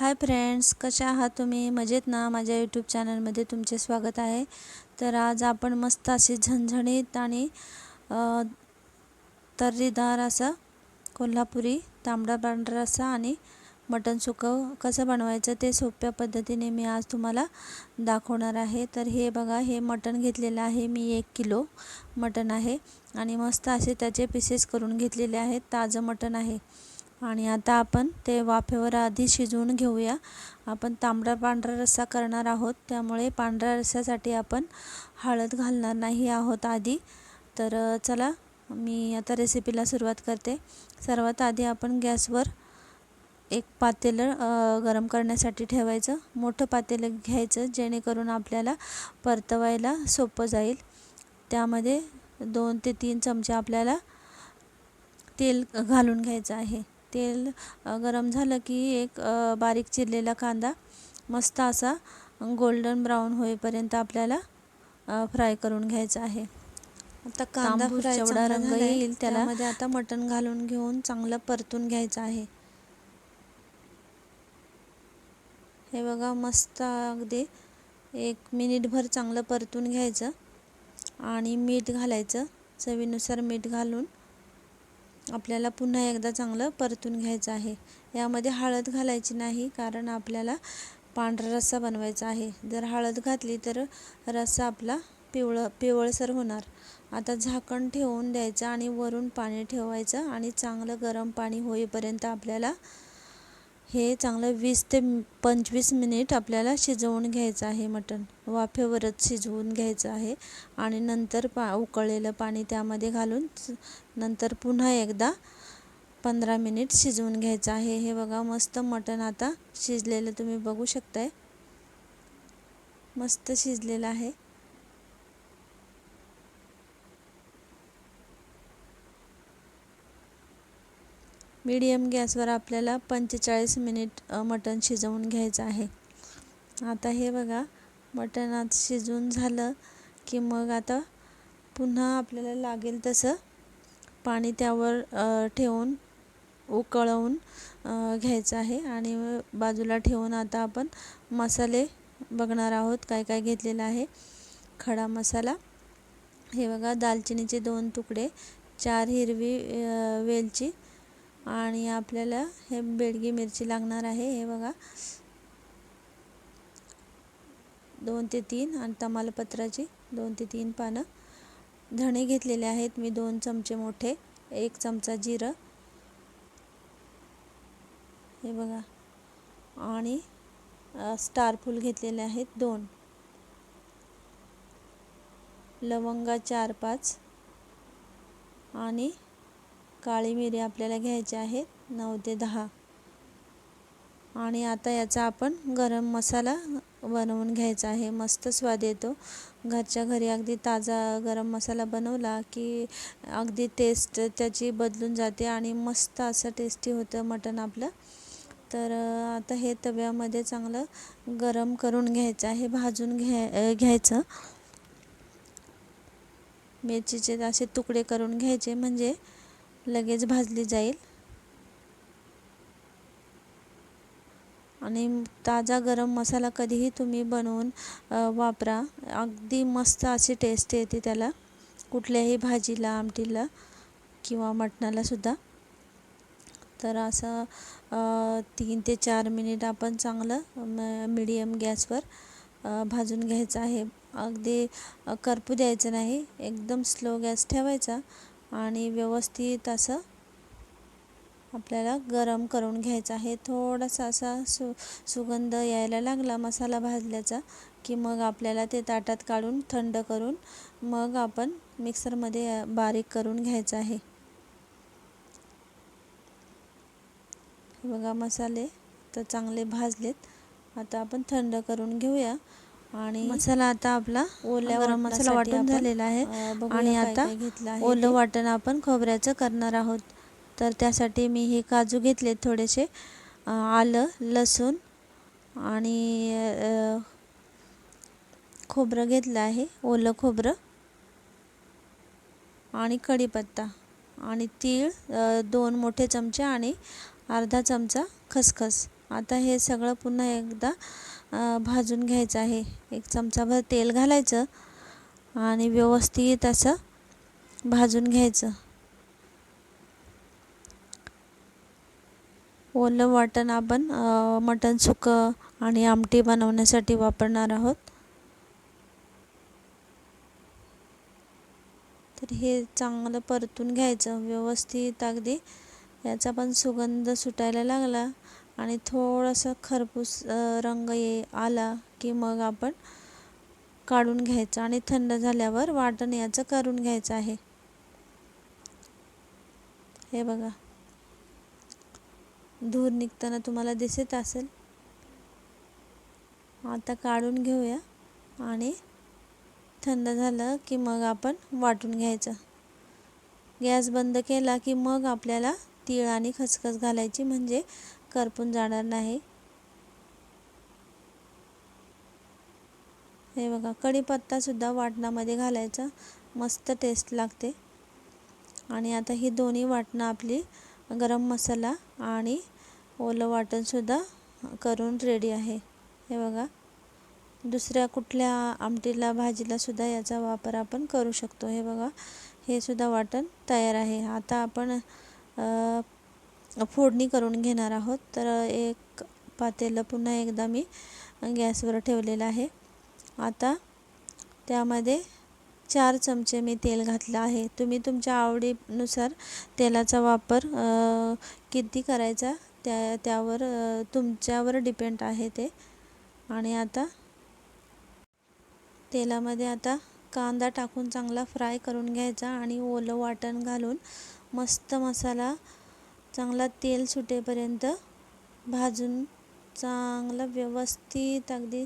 Hi friends कशा आहात तुम्ही? मजेत ना? माझ्या यूट्यूब चॅनलमध्ये तुमचे स्वागत आहे. तर आज आपण मस्त अशी झणझणीत आणि तर्रीदार असा कोल्हापुरी तांबडा पांढरा रस्सा आणि मटण सुकं कसं बनवायचं ते सोप्या पद्धतीने मी आज तुम्हाला दाखवणार आहे. तर हे बघा हे मटण घेतलेलं आहे. मी एक किलो मटण आहे आणि मस्त असे त्याचे पीसेस करून घेतलेले आहेत. ताजं मटण आहे. आणि आता आपण ते वाफेवर आधी शिजवून घेऊया. आपण तांबडा पांढरा रस्सा करणार आहोत. त्यामुळे पांढऱ्या रस्स्यासाठी आपण हळद घालणार नाही आहोत आधी. तर चला मी आता रेसिपीला सुरुवात करते. सर्वात आधी आपण गॅसवर एक पातेलं गरम करण्यासाठी ठेवायचं. मोठं पातेलं घ्यायचं जेणेकरून आपल्याला परतवायला सोपं जाईल. त्यामध्ये दोन ते तीन चमचे आपल्याला तेल घालून घ्यायचं आहे. तेल गरम झालं की एक बारीक चिरलेला कांदा मस्त असा गोल्डन ब्राऊन होईपर्यंत आपल्याला फ्राय करून घ्यायचा आहे. आता कांदा फ्राय जेवढा रंग येईल त्याला- त्यामध्ये आता मटण घालून घेऊन चांगलं परतून घ्यायचं आहे. हे बघा मस्त अगदी एक मिनिटभर चांगलं परतून घ्यायचं आणि मीठ घालायचं. चवीनुसार मीठ घालून आपल्याला पुन्हा एकदा चांगलं परतून घ्यायचं आहे. यामध्ये हळद घालायची नाही कारण आपल्याला पांढरा रस्सा बनवायचा आहे. जर हळद घातली तर रस्सा आपला पिवळं पिवळसर होणार. आता झाकण ठेवून द्यायचं आणि वरून पाणी ठेवायचं आणि चांगलं गरम पाणी होईपर्यंत आपल्याला हे चांगलं वीस ते पंचवीस मिनिट आपल्याला शिजवून घ्यायचं आहे मटण. वाफेवरच शिजवून घ्यायचं आहे आणि नंतर पा उकळलेलं पाणी त्यामध्ये घालून नंतर पुन्हा एकदा पंधरा मिनिट शिजवून घ्यायचं आहे. हे बघा मस्त मटण आता शिजलेलं तुम्ही बघू शकताय. मस्त शिजलेलं आहे. मीडियम गॅसवर आपल्याला पंचेचाळीस मिनिट मटण शिजवून घ्यायचं आहे. आता हे बघा मटण आता शिजवून झालं की मग आता पुन्हा आपल्याला लागेल तसं पाणी त्यावर ठेवून उकळवून घ्यायचं आहे. आणि बाजूला ठेवून आता आपण मसाले बघणार आहोत काय काय घेतलेलं आहे. खडा मसाला हे बघा दालचिनीचे दोन तुकडे चार हिरवी वेलची आणि आपल्याला हे बेडगी मिरची लागणार आहे हे बघा. दोन ते तीन आणि तमालपत्राची दोन ते तीन पानं. धणे घेतलेले आहेत मी दोन चमचे मोठे एक चमचा जिरं. हे बघा. आणि स्टार फूल घेतलेले आहेत दोन. लवंगा चार पाच. आणि काळी मिरी आपल्याला घ्यायची आहेत. नऊ ते दहा. आणि आता याचा आपण गरम मसाला बनवून घ्यायचा आहे. मस्त स्वाद येतो. घरच्या घरी अगदी ताजा गरम मसाला बनवला की अगदी टेस्ट त्याची बदलून जाते आणि मस्त असं टेस्टी होतं मटण आपलं. तर आता हे तव्यामध्ये चांगलं गरम करून घ्यायचं आहे. भाजून घ्या घ्यायचं. मिरचीचे असे तुकडे करून घ्यायचे. म्हणजे लगेच भाजली जाईल. आणि ताजा गरम मसाला कधीही तुम्ही बनवून वापरा. अगदी मस्त अशी टेस्ट येते त्याला. कुठल्याही भाजीला आमटीला किंवा मटणालासुद्धा तर असं तीन ते चार मिनिट आपण चांगलं मिडियम गॅसवर भाजून घ्यायचं आहे. अगदी करपू द्यायचं नाही. एकदम स्लो गॅस ठेवायचा. आणि व्यवस्थित असं आपल्याला गरम करून घ्यायचं आहे. थोडासा असा सु सुगंध यायला लागला मसाला भाजल्याचा की मग आपल्याला ते ताटात काढून थंड करून मग आपण मिक्सरमध्ये बारीक करून घ्यायचं आहे. बघा मसाले तर चांगले भाजलेत. आता आपण थंड करून घेऊया. आणि मसाला आता आपला ओल्या गरम मसाला वाटून झालेला आहे. आणि आता ओलं वाटण आपण खोबऱ्याचं करणार आहोत. तर त्यासाठी मी हे काजू घेतले थोडेसे आलं लसूण आणि खोबरं घेतलं आहे ओलं खोबरं आणि कढीपत्ता आणि तीळ दोन मोठे चमचे आणि अर्धा चमचा खसखस. आता हे सगळं पुन्हा एकदा भाजून घ्यायचं आहे. एक चमचाभर तेल घालायचं आणि व्यवस्थित असं भाजून घ्यायचं. ओलं वाटण आपण मटण सुकं आणि आमटी बनवण्यासाठी वापरणार आहोत. तर हे चांगलं परतून घ्यायचं व्यवस्थित अगदी. याचा पण सुगंध सुटायला लागला. आणि थोडंसं खरपूस रंग ये आला की मग आपण काढून घ्यायचं आणि थंड झाल्यावर वाटण याचं करून घ्यायचं आहे. हे बघा. धूर निघताना तुम्हाला दिसत असेल. आता काढून घेऊया आणि थंड झालं की मग आपण वाटून घ्यायचं. गॅस बंद केला की मग आपल्याला तीळ आणि खसखस घालायची म्हणजे करपून जाणार नाही. हे बघा कढीपत्तासुद्धा वाटणामध्ये घालायचा. मस्त टेस्ट लागते. आणि आता ही दोन्ही वाटणं आपली गरम मसाला आणि ओलं वाटणसुद्धा करून रेडी आहे. हे बघा दुसऱ्या कुठल्या आमटीला भाजीलासुद्धा याचा वापर आपण करू शकतो. हे बघा हे सुद्धा वाटण तयार आहे. आता आपण फोडणी करून घेणार आहोत. तर एक पातेलं पुन्हा एकदा मी गॅसवर ठेवलेलं आहे. आता त्यामध्ये चार चमचे मी तेल घातलं आहे. तुम्ही तुमच्या आवडीनुसार तेलाचा वापर किती करायचा त्या त्यावर तुमच्यावर डिपेंड आहे ते. आणि आता तेलामध्ये आता कांदा टाकून चांगला फ्राय करून घ्यायचा आणि ओलं वाटण घालून मस्त मसाला चांगला तेल सुटेपर्यंत भाजून चांगलं व्यवस्थित अगदी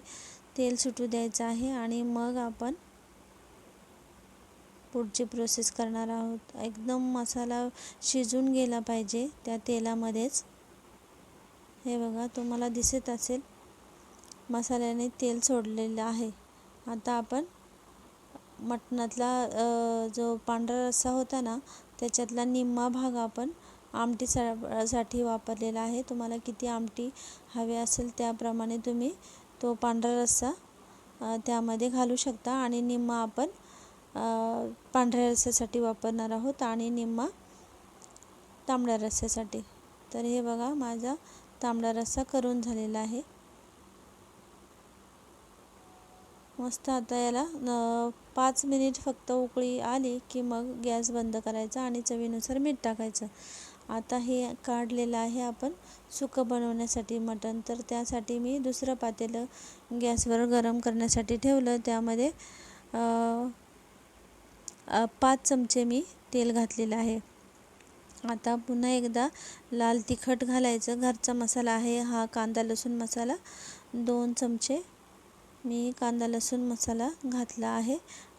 तेल सुटू द्यायचं आहे आणि मग आपण पुढची प्रोसेस करणार आहोत. एकदम मसाला शिजून गेला पाहिजे त्या तेलामध्येच. हे बघा तुम्हाला दिसत असेल मसाल्याने तेल सोडलेलं आहे. आता आपण मटणातला जो पांढरा रस्सा होता ना त्याच्यातला निम्मा भाग आपण आमटी सा साठी वापरलेला आहे. तुम्हाला किती आमटी हवी असेल त्याप्रमाणे तुम्ही तो पांढरा रस्सा त्यामध्ये घालू शकता आणि निम्मा आपण पांढऱ्या रस्स्यासाठी वापरणार आहोत आणि निम्मा तांबड्या रस्स्यासाठी. तर हे बघा माझा तांबडा रस्सा करून झालेला आहे. मस्त आता याला पाच मिनिट फक्त उकळी आली की मग गॅस बंद करायचा आणि चवीनुसार मीठ टाकायचं. आता हे काढलेलं आहे आपण सुकं बनवण्यासाठी मटण. तर त्यासाठी मी दुसरं पातेलं गॅसवर गरम करण्यासाठी ठेवलं. त्यामध्ये पाच चमचे मी तेल घातलेलं आहे. आता पुन्हा एकदा लाल तिखट घालायचं. घरचा मसाला आहे हा कांदा लसूण मसाला. दोन चमचे मी कांदा लसूण मसाला घातला आहे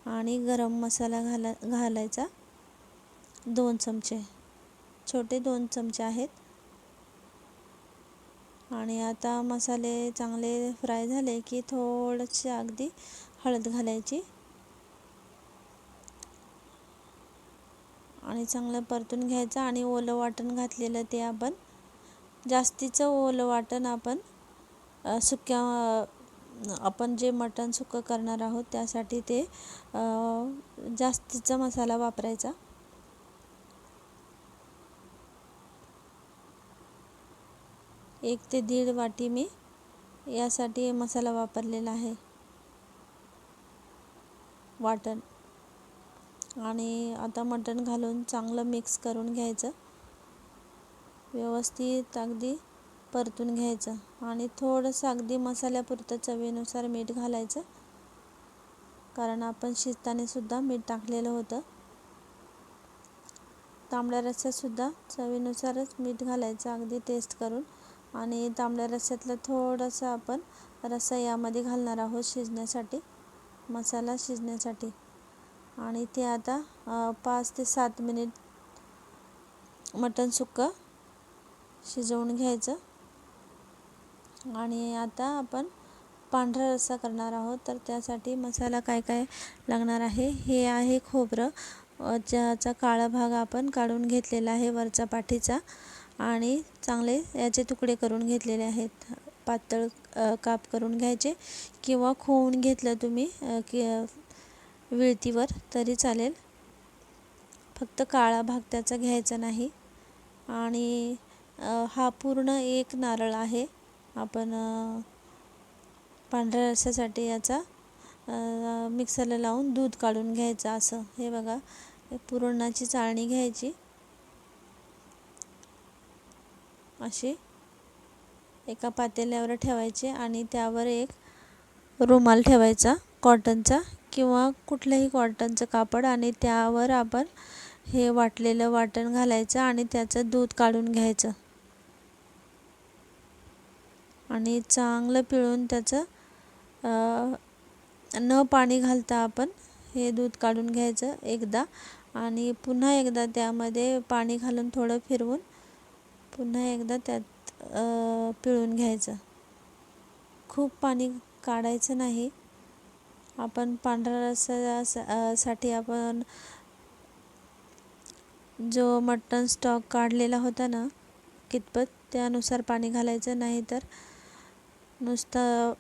आणि गरम मसाला घाला घालायचा. दोन चमचे. छोटे दोन चमचे आहेत. आणि आता मसाले चांगले फ्राय झाले की थोडंसे अगदी हळद घालायची. आणि चांगलं परतून घ्यायचं आणि ओलं वाटण घातलेलं ते आपण. जास्तीचं ओलं वाटण आपण सुक्या आपण जे मटण सुकं करणार आहोत त्यासाठी ते जास्तीचा मसाला वापरायचा. एक ते दीड वाटी मी यासाठी मसाला वापरलेला आहे. वाटण. आणि आता मटण घालून चांगलं मिक्स करून घ्यायचं. व्यवस्थित अगदी परतून घ्यायचं. आणि थोडंसं अगदी मसाल्यापुरतं चवीनुसार मीठ घालायचं. कारण आपण शिजतानासुद्धा मीठ टाकलेलं होतं. तांबड्या रस्स्यातसुद्धा चवीनुसारच मीठ घालायचं अगदी टेस्ट करून. आणि तांबड्या रस्स्यातला थोडंसं आपण रस्सा यामध्ये घालणार आहोत शिजण्यासाठी मसाला शिजण्यासाठी. आणि ते आता पाच ते सात मिनिट मटण सुक्कं शिजवून घ्यायचं. आणि आता आपण पांढरा रस्सा करणार आहोत तर त्यासाठी मसाला काय काय लागणार आहे? हे आहे खोबरं ज्याचा काळा भाग आपण काढून घेतलेला आहे वरचा पाठीचा. आणि चांगले याचे तुकडे करून घेतलेले आहेत. पातळ काप करून घ्यायचे किंवा खोवून घेतलं तुम्ही की विळतीवर तरी चालेल. फक्त काळा भाग त्याचा घ्यायचा नाही. आणि हा पूर्ण एक नारळ आहे. आपण पांढऱ्या रस्यासाठी याचा मिक्सरला लावून दूध काढून घ्यायचं असं. हे बघा पुरणाची चाळणी घ्यायची. अशी एका पातेल्यावर ठेवायचे आणि त्यावर एक रुमाल ठेवायचा कॉटनचा किंवा कुठलंही कॉटनचं कापड आणि त्यावर आपण हे वाटलेलं वाटण घालायचं आणि त्याचं दूध काढून घ्यायचं. आणि चांगलं पिळून त्याचं न पाणी घालता आपण हे दूध काढून घ्यायचं एकदा आणि पुन्हा एकदा त्यामध्ये पाणी घालून थोडं फिरवून पुन्हा एकदा त्यात पिळून घ्यायचं. खूप पाणी काढायचं नाही. आपण पांढरा रस्सा साठी आपण जो मटन स्टॉक काढलेला होता ना कितपत त्यानुसार पाणी घालायचं नाही तर नुसतं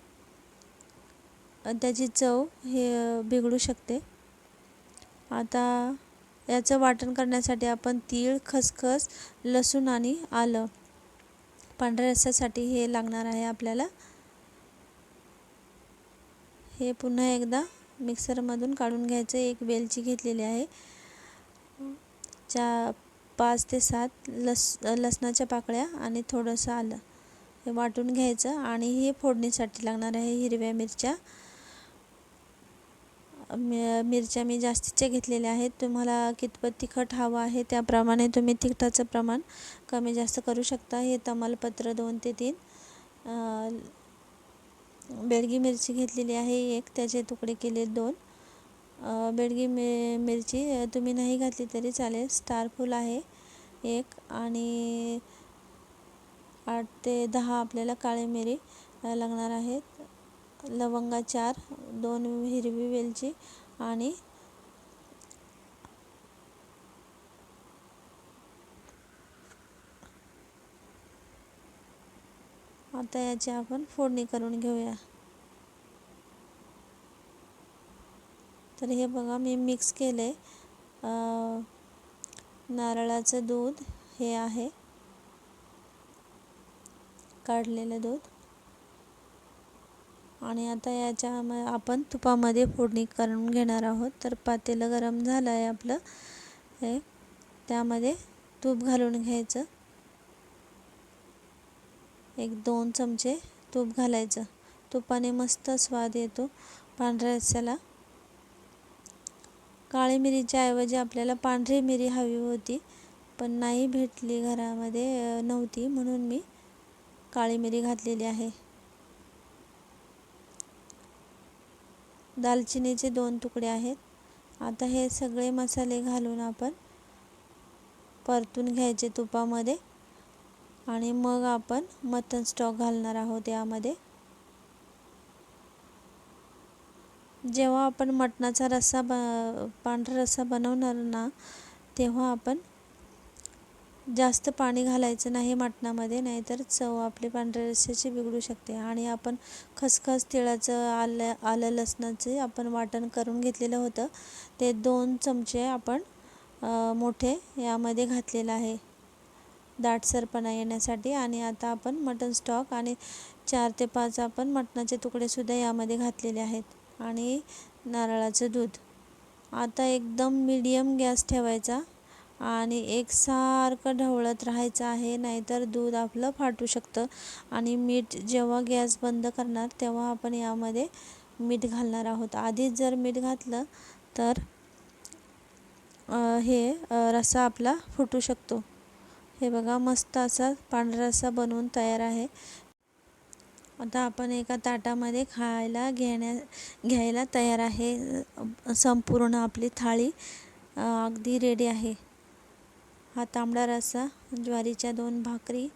त्याची चव हे बिघडू शकते. आता याचं वाटण करण्यासाठी आपण तीळ खसखस लसूण आणि आलं. पांढऱ्या रस्स्यासाठी हे लागणार आहे आपल्याला. हे पुन्हा एकदा मिक्सरमधून काढून घ्यायचं. एक वेलची घेतलेली आहे. चा पाच ते सात लस लसणाच्या पाकळ्या आणि थोडंसं आलं. हे वाटून घ्यायचं आणि हे फोडणीसाठी लागणार आहे हिरव्या मिरच्या. मि मिरच्या मी जास्तीच्या घेतलेल्या आहेत. तुम्हाला कितपत तिखट हवं आहे त्याप्रमाणे तुम्ही तिखटाचं प्रमाण कमी जास्त करू शकता. हे तमालपत्र दोन ते तीन. बेडगी मिरची घेतलेली आहे. एक त्याचे तुकडे केले दोन. बेडगी मि मिरची तुम्ही नाही घातली तरी चालेल. स्टार फूल आहे एक आणि आठ ते दहा आपल्याला काळे मिरी लागणार आहेत. लवंगा चार दोन हिरवी वेलची आणि आता याची आपण फोडणी करून घेऊया. तर हे बघा मी मिक्स केलं. आहे नारळाचं दूध हे आहे. काढलेलं दूध. आणि आता याच्या आपण तुपामध्ये फोडणी करून घेणार आहोत. तर पातेलं गरम झालं आहे आपलं. हे त्यामध्ये तूप घालून घ्यायचं. एक दोन चमचे तूप घालायचं. तुपाने मस्त स्वाद येतो पांढऱ्या रस्स्याला काळी मिरीच्या ऐवजी आपल्याला पांढरी मिरी हवी होती पण नाही भेटली घरामध्ये नव्हती म्हणून मी काळी मिरी घातलेली आहे. दालचिनीचे दोन तुकडे आहेत. आता हे सगळे मसाले घालून आपण परतून घ्यायचे तुपामध्ये आणि मग आपण मटन स्टॉक घालणार आहोत यामध्ये. जेव्हा आपण मटणाचा रस्सा ब पांढरा रस्सा बनवणार ना तेव्हा आपण जास्त पाणी घालायचं नाही मटणामध्ये नाहीतर चव आपली पांढऱ्या रस्स्याची बिघडू शकते. आणि आपण खसखस तिळाचं आलं आलं लसणाचे आपण वाटण करून घेतलेलं होतं. ते दोन चमचे आपण मोठे यामध्ये घातलेलं आहे. दाटसरपणा येण्यासाठी. आणि आता आपण मटन स्टॉक आणि चार ते पाच आपण मटणाचे तुकडेसुद्धा यामध्ये घातलेले आहेत. आणि नारळाचं दूध. आता एकदम मीडियम गॅस ठेवायचा. आणि एकसारखं ढवळत राहायचं आहे नाहीतर दूध आपलं फाटू शकतं. आणि मीठ जेव्हा गॅस बंद करणार तेव्हा आपण यामध्ये मीठ घालणार आहोत. आधीच जर मीठ घातलं तर हे रस्सा आपला फुटू शकतो. हे बघा मस्त असा पांढरा रस्सा बनवून तयार आहे. आता आपण एका ताटामध्ये खायला घेण्या घ्यायला तयार आहे. संपूर्ण आपली थाळी अगदी रेडी आहे. हा तांबडा रस्सा ज्वारीच्या दोन भाकरी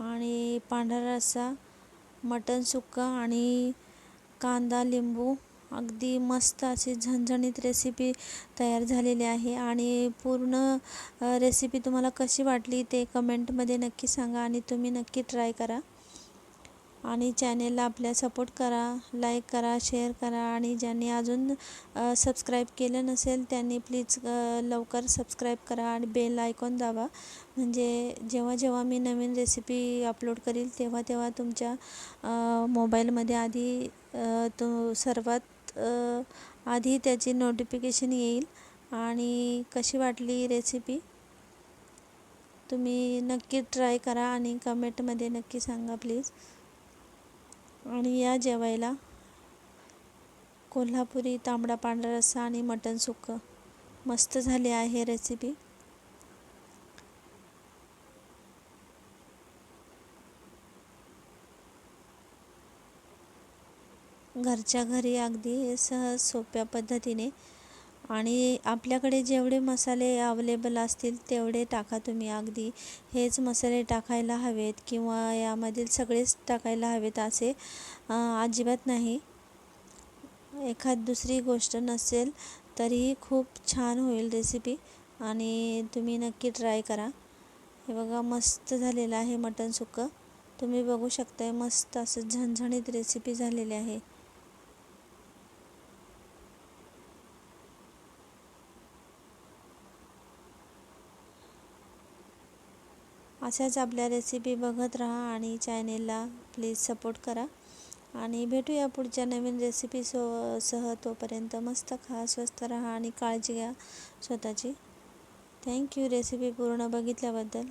आणि पांढरा रस्सा मटण सुक्का आणि कांदा लिंबू. अगदी मस्त अशी झणझणीत रेसिपी तयार झालेली आहे आणि पूर्ण रेसिपी तुम्हाला कशी वाटली ते कमेंटमध्ये नक्की सांगा आणि तुम्ही नक्की ट्राय करा. आणि चॅनेलला आपल्या सपोर्ट करा लाईक करा शेअर करा आणि ज्यांनी अजून सबस्क्राईब केलं नसेल त्यांनी प्लीज लवकर सबस्क्राईब करा आणि बेल आयकॉन दाबा. म्हणजे जेव्हा जेव्हा मी नवीन रेसिपी अपलोड करील तेव्हा तेव्हा तुमच्या मोबाईलमध्ये आधी तो सर्वात आधी त्याची नोटिफिकेशन येईल. आणि कशी वाटली रेसिपी? तुम्ही नक्की ट्राय करा आणि कमेंटमध्ये नक्की सांगा प्लीज. आणि या जेवायला कोल्हापुरी तांबडा पांढरा रस्सा आणि मटण सुक्कं. मस्त झाले आहे रेसिपी घरच्या घरी अगदी सहज सोप्या पद्धतीने आणि आपल्याकडे जेवढे मसाले अवेलेबल असतील तेवढे टाका तुम्ही अगदी. हेच मसाले टाकायला हवेत किंवा यामधील सगळेच टाकायला हवेत असे अजिबात नाही. एखाद दुसरी गोष्ट नसेल तरीही खूप छान होईल रेसिपी आणि तुम्ही नक्की ट्राय करा. हे बघा मस्त झालेलं आहे मटण सुक्कं. तुम्ही बघू शकताय मस्त असं झणझणीत रेसिपी झालेली आहे. अशाच आपल्या रेसिपी बघत राहा आणि चॅनेलला प्लीज सपोर्ट करा. आणि भेटूया पुढच्या नवीन रेसिपी सो सह तोपर्यंत मस्त खा स्वस्त राहा आणि काळजी घ्या स्वतःची. थँक्यू रेसिपी पूर्ण बघितल्याबद्दल.